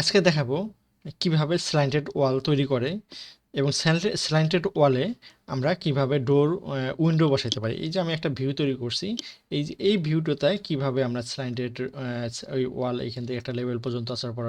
আজকে দেখাবো কীভাবে স্ল্যান্টেড ওয়াল তৈরি করে এবং স্ল্যান্টেড ওয়ালে আমরা কীভাবে ডোর উইন্ডো বসাতে পারি? এই যে আমি একটা ভিউ তৈরি করছি, এই যে, এই ভিউটাতে কীভাবে আমরা স্ল্যান্টেড ওই ওয়াল এখান থেকে একটা লেভেল পর্যন্ত আসার পর,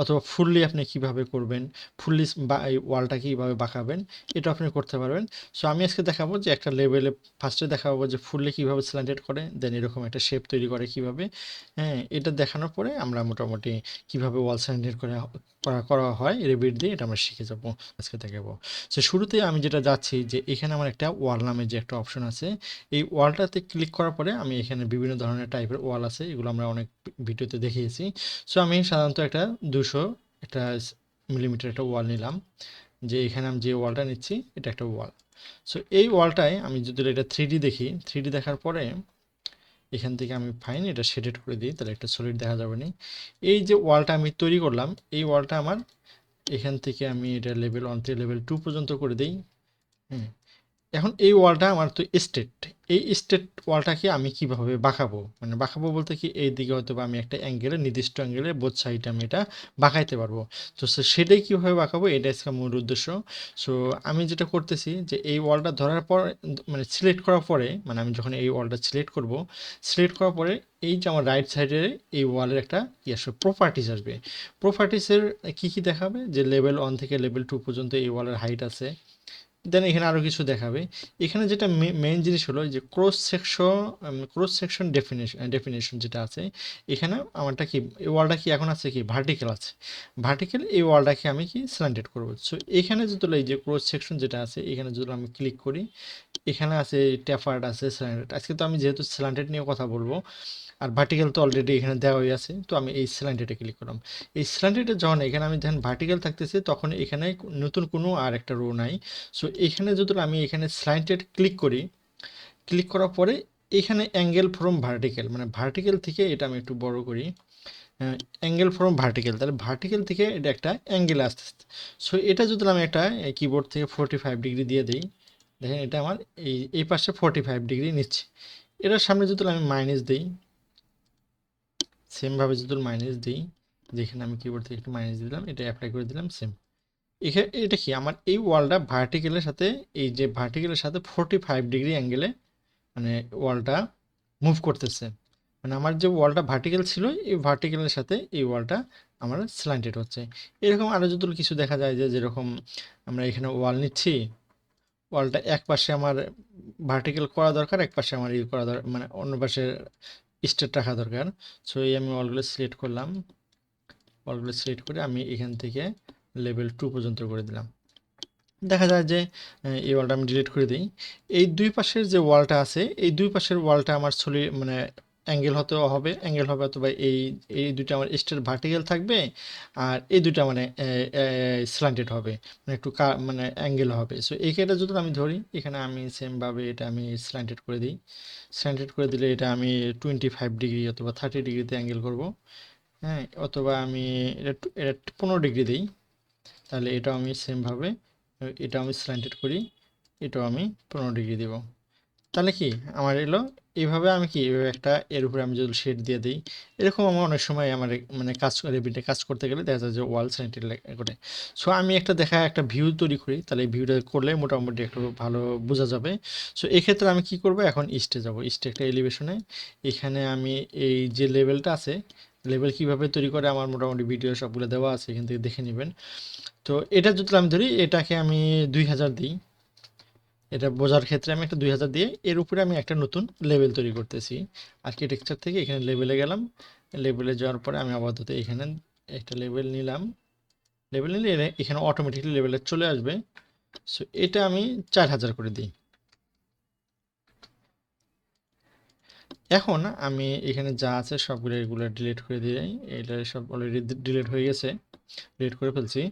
অথবা ফুললি আপনি কীভাবে করবেন ফুললি বা, এই ওয়ালটা কীভাবে বাঁকাবেন, এটা আপনি করতে পারবেন। সো আমি আজকে দেখাবো যে একটা লেভেলে ফার্স্টে দেখাবো যে ফুললি কীভাবে স্ল্যান্টেড করে দেন এরকম একটা শেপ তৈরি করে কীভাবে। হ্যাঁ এটা দেখানোর পরে আমরা মোটামুটি কীভাবে ওয়াল স্ল্যান্টেড করে, করা করা হয় রেবিট দিয়ে এটা আমরা শিখে যাব, আজকে দেখাবো। সো শুরুতে আমি যেটা যাচ্ছি যে এখানে আমার একটা ওয়াল নামে যে একটা অপশন আছে, এই ওয়ালটাতে ক্লিক করার পরে আমি এখানে বিভিন্ন ধরনের টাইপের ওয়াল আছে, এগুলো আমরা অনেক ভিডিওতে দেখিয়েছি। সো আমি সাধারণত একটা দুশো একটা মিলিমিটার একটা ওয়াল নিলাম, যে এখানে আমি যে ওয়ালটা নিচ্ছি, এটা একটা ওয়াল। সো এই ওয়ালটায় আমি যদি এটা থ্রি দেখি থ্রি দেখার পরে এখান থেকে আমি ফাইন এটা শেডেড করে দিই, তাহলে একটা সলিড দেখা যাবে না। এই যে ওয়ালটা আমি তৈরি করলাম, এই ওয়ালটা আমার এখান থেকে আমি এটা লেভেল ওয়ান থেকে লেভেল টু পর্যন্ত করে দিই। হ্যাঁ এখন এই ওয়ালটা আমার তো স্টেট এই স্টেট ওয়ালটাকে আমি কীভাবে বাঁকাবো? মানে বাঁকাবো বলতে কি, এই দিকে হয়তো বা আমি একটা অ্যাঙ্গেলে নির্দিষ্ট অ্যাঙ্গেলে বোধ সাইডে আমি এটা বাঁকাইতে পারব। তো সেটাই কীভাবে বাঁকাবো? এটা আজকে মূল উদ্দেশ্য। সো আমি যেটা করতেছি যে এই ওয়ালটা ধরার পর মানে সিলেক্ট করার পরে মানে আমি যখন এই ওয়ালটা সিলেক্ট করব সিলেক্ট করার পরে এই যে আমার রাইট সাইডে এই ওয়ালের একটা কি আসবে প্রপার্টিস আসবে। প্রপার্টিসের কী কী দেখাবে? যে লেভেল ওয়ান থেকে লেভেল টু পর্যন্ত এই ওয়ালের হাইট আছে। দেন এখানে আরও কিছু দেখাবে। এখানে যেটা মেন জিনিস হলো যে cross section cross section definition definition যেটা আছে, এখানে আমারটা কি, এই ওয়ালটা কি এখন আছে কি? ভার্টিক্যাল আছে। ভার্টিক্যাল এই ওয়ালটাকে আমি কি স্ল্যান্টেড করব। সো এখানে যদি এই যে ক্রস সেকশন যেটা আছে, এখানে যদি আমি ক্লিক করি এখানে আছে ট্যাফার্ড আছে স্ল্যান্টেড আজকে তো আমি যেহেতু স্ল্যান্টেড নিয়ে কথা বলব, আর ভার্টিক্যাল তো অলরেডি এখানে দেওয়াই আছে, তো আমি এই স্ল্যান্টেডে ক্লিক করলাম। এই স্ল্যান্টেডে যখন এখানে আমি যখন ভার্টিক্যাল থাকতেছে, তখন এখানে নতুন কোনো আর একটা রো নাই। সো এখানে যদি আমি এখানে স্ল্যান্টেড ক্লিক করি ক্লিক করার পরে এখানে অ্যাঙ্গেল ফ্রম ভার্টিক্যাল মানে ভার্টিক্যাল থেকে এটা আমি একটু বড় করি অ্যাঙ্গেল ফ্রম ভার্টিক্যাল তাহলে ভার্টিক্যাল থেকে এটা একটা অ্যাঙ্গেল আসতে সো এটা যদি আমি একটা কিবোর্ড থেকে ফোরটি ফাইভ ডিগ্রি দিয়ে দিই দেখেন এটা আমার এই এই পাশে ফোরটি ফাইভ ডিগ্রি নিচ্ছে। এটার সামনে যদি আমি মাইনাস দিই সেমভাবে যদি মাইনাস দিই, যেখানে আমি কিবোর্ড থেকে একটু মাইনাস দিলাম, এটা অ্যাপ্লাই করে দিলাম সেম এখানে এটা কি? আমার এই ওয়ালটা ভার্টিক্যালের সাথে, এই যে ভার্টিক্যালের সাথে ফোরটি ফাইভ ডিগ্রি অ্যাঙ্গেলে মানে ওয়ালটা মুভ করতেছে। মানে আমার যে ওয়ালটা ভার্টিক্যাল ছিল, এই ভার্টিক্যালের সাথে এই ওয়ালটা আমার স্ল্যান্টেড হচ্ছে। এরকম আরও যদি কিছু দেখা যায় যে যেরকম আমরা এখানে ওয়াল নিচ্ছি ওয়ালটা এক পাশে আমার ভার্টিক্যাল করা দরকার, এক পাশে আমার ই করা দরকার মানে অন্য পাশে স্টেট রাখা দরকার। সো এই আমি ওয়ালগুলো সিলেক্ট করলাম। অলগুলো সিলেক্ট করে আমি এখান থেকে লেভেল টু পর্যন্ত করে দিলাম। দেখা যায় যে এই ওয়ালটা আমি ডিলিট করে দিই। এই দুই পাশের যে ওয়ালটা আছে, এই দুই পাশের ওয়ালটা আমার সলি মানে অ্যাঙ্গেল হতে হবে, অ্যাঙ্গেল হবে অথবা এই এই দুটো আমার স্টেট ভার্টিক্যাল থাকবে আর এই দুটো মানে স্ল্যান্টেড হবে মানে একটু কা মানে অ্যাঙ্গেল হবে। সো এই ক্ষেত্রে যদি আমি ধরি, এখানে আমি সেমভাবে এটা আমি স্ল্যান্টেড করে দিই। স্ল্যান্টেড করে দিলে এটা আমি টোয়েন্টি ফাইভ ডিগ্রি অথবা থার্টি ডিগ্রিতে অ্যাঙ্গেল করব। হ্যাঁ অথবা আমি এটা এটা পনেরো ডিগ্রি দিই, তাহলে এটাও আমি সেমভাবে এটা আমি স্ল্যান্টেড করি, এটাও আমি পনেরো ডিগ্রি দেব। তাহলে কি? আমার এলো এইভাবে আমি কি এইভাবে একটা এর উপরে আমি যদি শেড দিয়ে দিই, এরকম আমার অনেক সময় আমার মানে কাজ রেবিটে কাজ করতে গেলে দেখা যায় যে ওয়াল স্যানিটারি করে। সো আমি একটা দেখা, একটা ভিউ তৈরি করি, তাহলে এই ভিউটা করলে মোটামুটি একটু ভালো বোঝা যাবে। সো এক্ষেত্রে আমি কি করব, এখন ইস্টে যাব। ইস্টে একটা এলিভেশনে এখানে আমি এই যে লেভেলটা আছে লেভেল কীভাবে তৈরি করে আমার মোটামুটি ভিডিও সবগুলো দেওয়া আছে, এখান থেকে দেখে নেবেন। তো, এটা যদি আমি ধরি, এটাকে আমি দুই হাজার দিই। এটা বোঝার ক্ষেত্রে আমি একটা দুই হাজার দিয়ে এর উপরে আমি একটা নতুন লেভেল তৈরি করতেছি। আর্কিটেকচার থেকে এখানে লেভেলে গেলাম। লেভেলে যাওয়ার পরে আমি আপাতত এখানে একটা লেভেল নিলাম। লেভেল নিলে এখানে অটোমেটিকলি লেভেলে চলে আসবে। সো এটা আমি চার হাজার করে দিই। এখন আমি এখানে যা আছে সবগুলো এগুলো ডিলিট করে দিয়ে, এটা সব অলরেডি ডিলিট হয়ে গেছে। ডিলিট করে ফেলছি।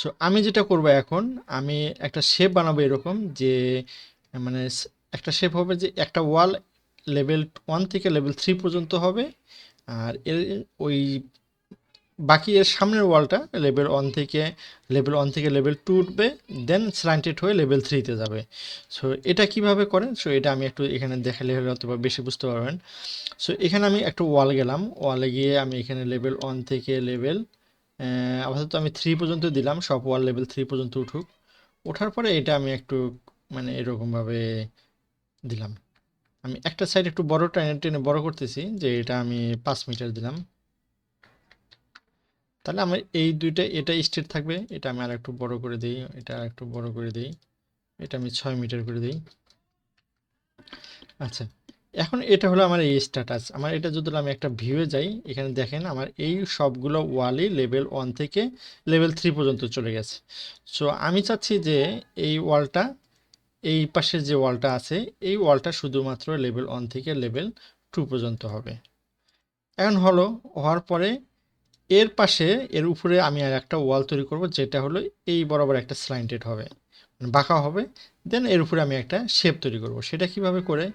সো আমি যেটা করব এখন, আমি একটা শেপ বানাবো এরকম যে মানে একটা শেপ হবে যে, একটা ওয়াল লেভেল ওয়ান থেকে লেভেল থ্রি পর্যন্ত হবে, আর এর, ওই বাকি এর সামনের ওয়ালটা লেভেল ওয়ান থেকে লেভেল ওয়ান থেকে লেভেল টু উঠবে দেন স্ল্যান্টেড হয়ে লেভেল থ্রিতে যাবে। সো এটা কীভাবে করেন? সো এটা আমি একটু এখানে দেখালে হলে অথবা বেশি বুঝতে পারবেন। সো এখানে আমি একটু ওয়াল গেলাম। ওয়ালে গিয়ে আমি এখানে লেভেল ওয়ান থেকে লেভেল আপাতত আমি থ্রি পর্যন্ত দিলাম সব ওয়াল লেভেল থ্রি পর্যন্ত উঠুক। ওঠার পরে এটা আমি একটু মানে এরকমভাবে দিলাম। আমি একটা সাইড একটু বড় টেনে টেনে বড় করতেছি, যে এটা আমি পাঁচ মিটার দিলাম। তাহলে আমার এই দুইটা, এটা স্ট্রেট থাকবে, এটা আমি আর একটু বড় করে দিই, এটা আর একটু বড় করে দিই, এটা আমি ছয় মিটার করে দিই। আচ্ছা। এখন এটা হলো আমার এই স্ট্যাটাস আমার এটা যদি আমি একটা ভিউয়ে যাই, এখানে দেখেন আমার এই সবগুলো ওয়ালই লেভেল ওয়ান থেকে লেভেল থ্রি পর্যন্ত চলে গেছে। সো আমি চাচ্ছি যে এই ওয়ালটা, এই পাশে যে ওয়ালটা আছে, এই ওয়ালটা শুধুমাত্র লেভেল ওয়ান থেকে লেভেল টু পর্যন্ত হবে। এখন হলো, হওয়ার পরে এর পাশে, এর উপরে আমি আর একটা ওয়াল তৈরি করব, যেটা হলো এই বরাবর একটা স্লাইন্টেড হবে। বাঁকা হবে দেন এর উপরে আমি একটা শেপ তৈরি করব। সেটা কীভাবে করে?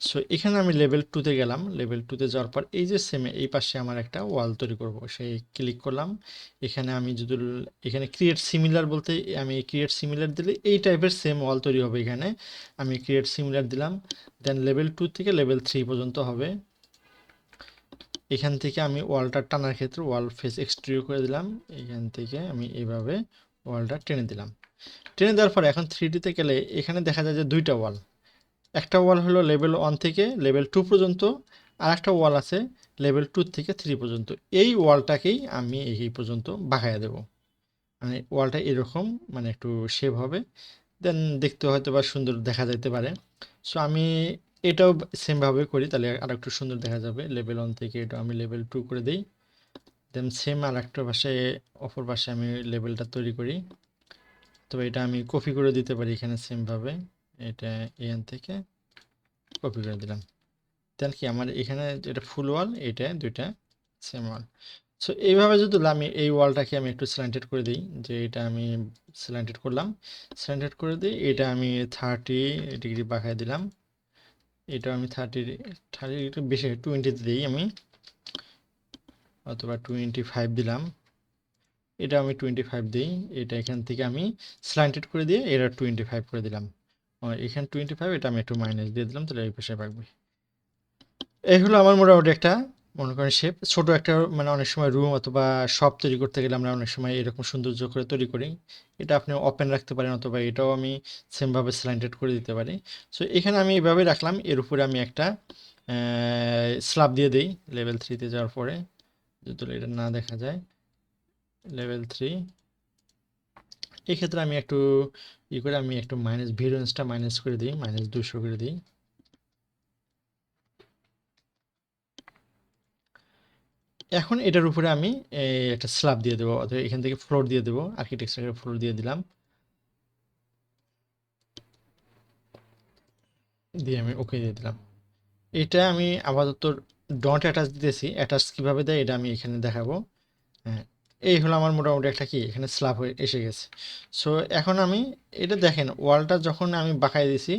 সো এখানে আমি লেভেল টুতে গেলাম। লেভেল টুতে যাওয়ার পর এই যে সেমে এই পাশে আমার একটা ওয়াল তৈরি করব। সেই ক্লিক করলাম। এখানে আমি যদি এখানে ক্রিয়েট সিমিলার বলতে আমি ক্রিয়েট সিমিলার দিলে এই টাইপের সেম ওয়াল তৈরি হবে এখানে। আমি ক্রিয়েট সিমিলার দিলাম। দেন লেভেল টু থেকে লেভেল থ্রি পর্যন্ত হবে। এখান থেকে আমি ওয়ালটা টানার ক্ষেত্রে ওয়াল ফেস এক্সট্রিউ করে দিলাম। এখান থেকে আমি এইভাবে ওয়ালটা টেনে দিলাম। টেনে দেওয়ার পরে এখন থ্রি ডিতে গেলে এখানে দেখা যায় যে দুইটা ওয়াল একটা ওয়াল হলো লেভেল ওয়ান থেকে লেভেল টু পর্যন্ত আর একটা ওয়াল আছে লেভেল টু থেকে থ্রি পর্যন্ত। এই ওয়ালটাকেই আমি এই পর্যন্ত বাঁকাইয়া দেব। মানে ওয়ালটা এরকম মানে একটু শেপ হবে দেন দেখতে হয়তো বা সুন্দর দেখা যেতে পারে। সো আমি এটাও সেমভাবে করি, তাহলে আর একটু সুন্দর দেখা যাবে। লেভেল ওয়ান থেকে এটা আমি লেভেল টু করে দিই। দেন সেম আর একটা ভাষায়, অপর পাশে আমি লেভেলটা তৈরি করি। তবে এটা আমি কপি করে দিতে পারি এখানে সেমভাবে এটা এখান থেকে কপি করে দিলাম। দেন কি আমার এখানে যেটা ফুল ওয়াল এটা দুইটা সেম ওয়াল সো এইভাবে যদি আমি এই ওয়ালটাকে আমি একটু স্ল্যান্টেড করে দিই, যে এটা আমি স্ল্যান্টেড করলাম। স্ল্যান্টেড করে দিই এটা আমি থার্টি ডিগ্রি বাঁকায় দিলাম। এটা আমি থার্টি থার্টি একটু বেশি টোয়েন্টিতে দিই আমি। অথবা টোয়েন্টি ফাইভ দিলাম। এটা আমি টোয়েন্টি ফাইভ দিই, এটা এখান থেকে আমি স্ল্যান্টেড করে দিয়ে এটা টোয়েন্টি ফাইভ করে দিলাম। এখানে টোয়েন্টি ফাইভ এটা আমি একটু মাইনাস দিয়ে দিলাম, তাহলে এই পাশে পাকবে এই হলো আমার মোটামুটি একটা, মনে করেন শেপ ছোটো একটা মানে অনেক সময় রুম অথবা শপ তৈরি করতে গেলে আমরা অনেক সময় এরকম সৌন্দর্য করে তৈরি করি। এটা আপনি ওপেন রাখতে পারেন অথবা এটাও আমি সেমভাবে স্ল্যান্টেড করে দিতে পারি। সো এখানে আমি এইভাবে রাখলাম, এর উপরে আমি একটা স্ল্যাব দিয়ে দিই লেভেল থ্রিতে যাওয়ার পরে। যদি এটা না দেখা যায় লেভেল থ্রি এক্ষেত্রে আমি একটু ই করে আমি একটু মাইনাস ভিডিওসটা মাইনাস করে দিই মাইনাস দুশো করে দিই। এখন এটার উপরে আমি একটা স্ল্যাব দিয়ে দেবো, অথবা এখান থেকে ফ্লোর দিয়ে দেবো আর্কিটেকচারের ফ্লোর দিয়ে দিলাম। দিয়ে আমি ওকে দিয়ে দিলাম। এটা আমি আপাতত ডট অ্যাটাচ দিতেছি অ্যাটাচ কীভাবে দেয় এটা আমি এখানে দেখাবো। হ্যাঁ এই হলো আমার মোটামুটি একটা কি, এখানে স্ল্যাব হয়ে এসে গেছে। সো এখন আমি, এটা দেখেন ওয়ালটা যখন আমি বাঁকাই দিছি,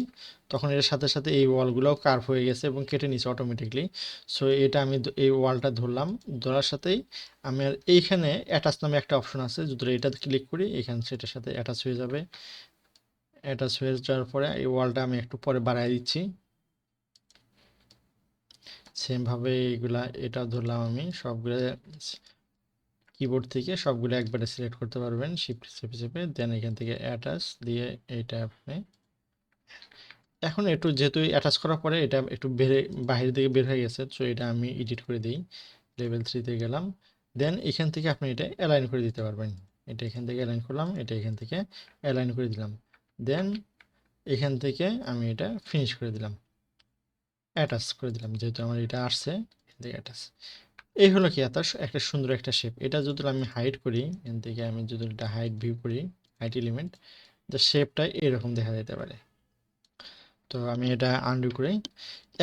তখন এর সাথে সাথে এই ওয়ালগুলোও কার্ভ হয়ে গেছে এবং কেটে নিছে অটোমেটিকলি সো এটা আমি এই ওয়ালটা ধরলাম, ধরার সাথেই আমি আর এইখানে অ্যাটাচ নামে একটা অপশন আছে, যদি এটা ক্লিক করি, এখানে সেটার সাথে অ্যাটাচ হয়ে যাবে। অ্যাটাচ হয়ে যাওয়ার পরে এই ওয়ালটা আমি একটু পরে বাড়াই দিচ্ছি। সেমভাবে এইগুলা এটা ধরলাম আমি, সবগুলো কিবোর্ড থেকে সবগুলো একবারে সিলেক্ট করতে পারবেন শিফট চেপে চেপে দেন এখান থেকে অ্যাটাচ দিয়ে এইটা আপনি এখন একটু যেহেতু অ্যাটাচ করার পরে এটা একটু বেড়ে, বাহির দিকে বের হয়ে গেছে তো এটা আমি এডিট করে দিই লেভেল থ্রিতে গেলাম দেন এখান থেকে আপনি এটা অ্যালাইন করে দিতে পারবেন, এটা এখান থেকে অ্যালাইন করলাম, এটা এখান থেকে অ্যালাইন করে দিলাম দেন এখান থেকে আমি এটা ফিনিশ করে দিলাম। অ্যাটাচ করে দিলাম, যেহেতু আমার এটা আসছে থেকে অ্যাটাচ এই হলো কি এত একটা সুন্দর একটা শেপ এটা যদি আমি হাইড করি, এখান থেকে আমি যদি এটা হাইট ভিউ করি হাইট এলিমেন্ট তো শেপটা এরকম দেখা যেতে পারে। তো আমি এটা আনডু করি।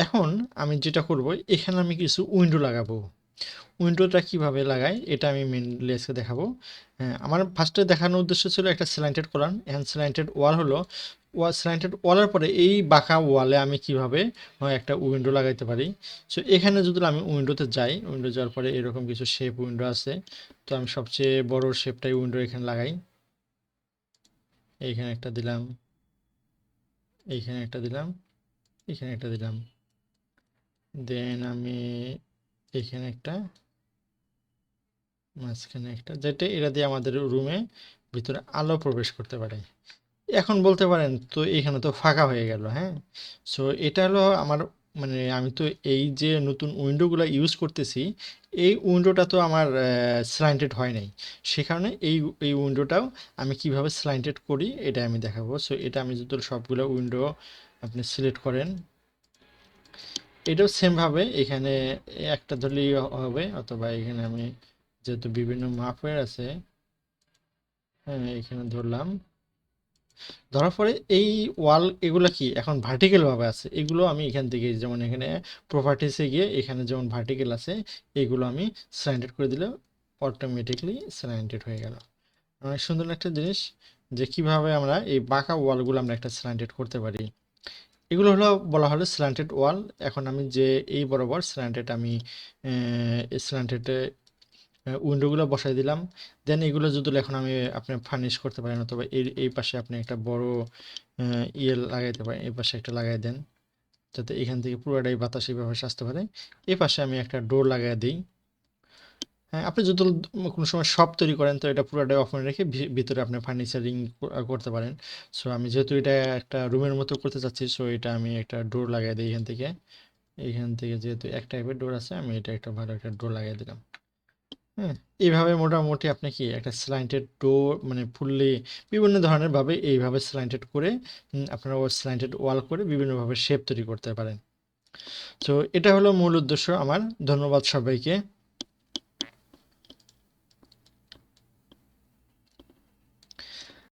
এখন আমি যেটা করব, এখানে আমি কিছু উইন্ডো লাগাবো। উইন্ডোটা কীভাবে লাগাই, এটা আমি মেনলি আজকে দেখাবো। হ্যাঁ আমার ফার্স্টে দেখানোর উদ্দেশ্য ছিল একটা স্ল্যান্টেড করান এখন স্ল্যান্টেড ওয়াল হলো স্ল্যান্টেড ওয়ালের পরে এই বাঁকা ওয়ালে আমি কীভাবে একটা উইন্ডো লাগাইতে পারি? সো এখানে যদি আমি উইন্ডোতে যাই উইন্ডো যাওয়ার পরে এরকম কিছু শেপ উইন্ডো আছে। তো আমি সবচেয়ে বড় শেপটাই উইন্ডো এখানে লাগাই। এইখানে একটা দিলাম। এইখানে একটা দিলাম। এখানে একটা দিলাম। দেন আমি এখানে একটা, মাঝখানে একটা, যেটা এটা দিয়ে আমাদের রুমে ভিতরে আলো প্রবেশ করতে পারে। এখন বলতে পারেন তো এখানে তো ফাঁকা হয়ে গেল হ্যাঁ? সো এটা হলো আমার মানে আমি তো এই যে নতুন উইন্ডোগুলো ইউজ করতেছি, এই উইন্ডোটা তো আমার স্ল্যান্টেড হয় নাই। সে কারণে এই এই উইন্ডোটাও আমি কীভাবে স্ল্যান্টেড করি এটা আমি দেখাবো। সো এটা আমি যদি সবগুলো উইন্ডো আপনি সিলেক্ট করেন, এটাও সেমভাবে এখানে একটা ধরলেই হবে, অথবা এখানে আমি যেহেতু বিভিন্ন মাপের আছে হ্যাঁ এখানে ধরলাম। ধরার পরে এই ওয়াল এগুলো কি এখন ভার্টিক্যাল ভাবে আছে? এগুলো আমি এখান থেকে যেমন এখানে প্রপার্টিসে গিয়ে এখানে যেমন ভার্টিক্যাল আছে, এগুলো আমি স্ল্যান্টেড করে দিলে অটোমেটিকলি স্ল্যান্টেড হয়ে গেল। অনেক সুন্দর একটা জিনিস যে কীভাবে আমরা এই বাঁকা ওয়ালগুলো আমরা একটা স্ল্যান্টেড করতে পারি। এগুলো হলো বলা হলো স্ল্যান্টেড ওয়াল। এখন আমি যে এই বরাবর স্ল্যান্টেড আমি স্ল্যান্টেডে উইন্ডোগুলো বসাই দিলাম। দেন এগুলো যদি এখন আমি, আপনি ফার্নিশ করতে পারেন অথবা এই এই পাশে আপনি একটা বড় ইয়ে লাগাইতে পারেন, এই পাশে একটা লাগাই দেন। যাতে এখান থেকে পুরোটাই বাতাস এইভাবে আসতে পারে। এই পাশে আমি একটা ডোর লাগাই দিই। হ্যাঁ আপনি যদি কোনো সময় শপ তৈরি করেন, তো এটা পুরোটাই ওপেন রেখে ভিতরে আপনি ফার্নিচারিং করতে পারেন। সো আমি যেহেতু এটা একটা রুমের মতো করতে চাচ্ছি সো এটা আমি একটা ডোর লাগাই দিই এখান থেকে। এখান থেকে যেহেতু এক টাইপের ডোর আছে, আমি এটা একটা ভালো একটা ডোর লাগিয়ে দিলাম। হ্যাঁ এইভাবে মোটামুটি আপনি কি একটা স্লাইন্টেড ডোর মানে ফুললি বিভিন্ন ধরনের ভাবে এইভাবে স্লাইন্টেড করে আপনারা ও স্লাইন্টেড ওয়াল করে বিভিন্নভাবে শেপ তৈরি করতে পারেন। তো এটা হলো মূল উদ্দেশ্য আমার। ধন্যবাদ সবাইকে।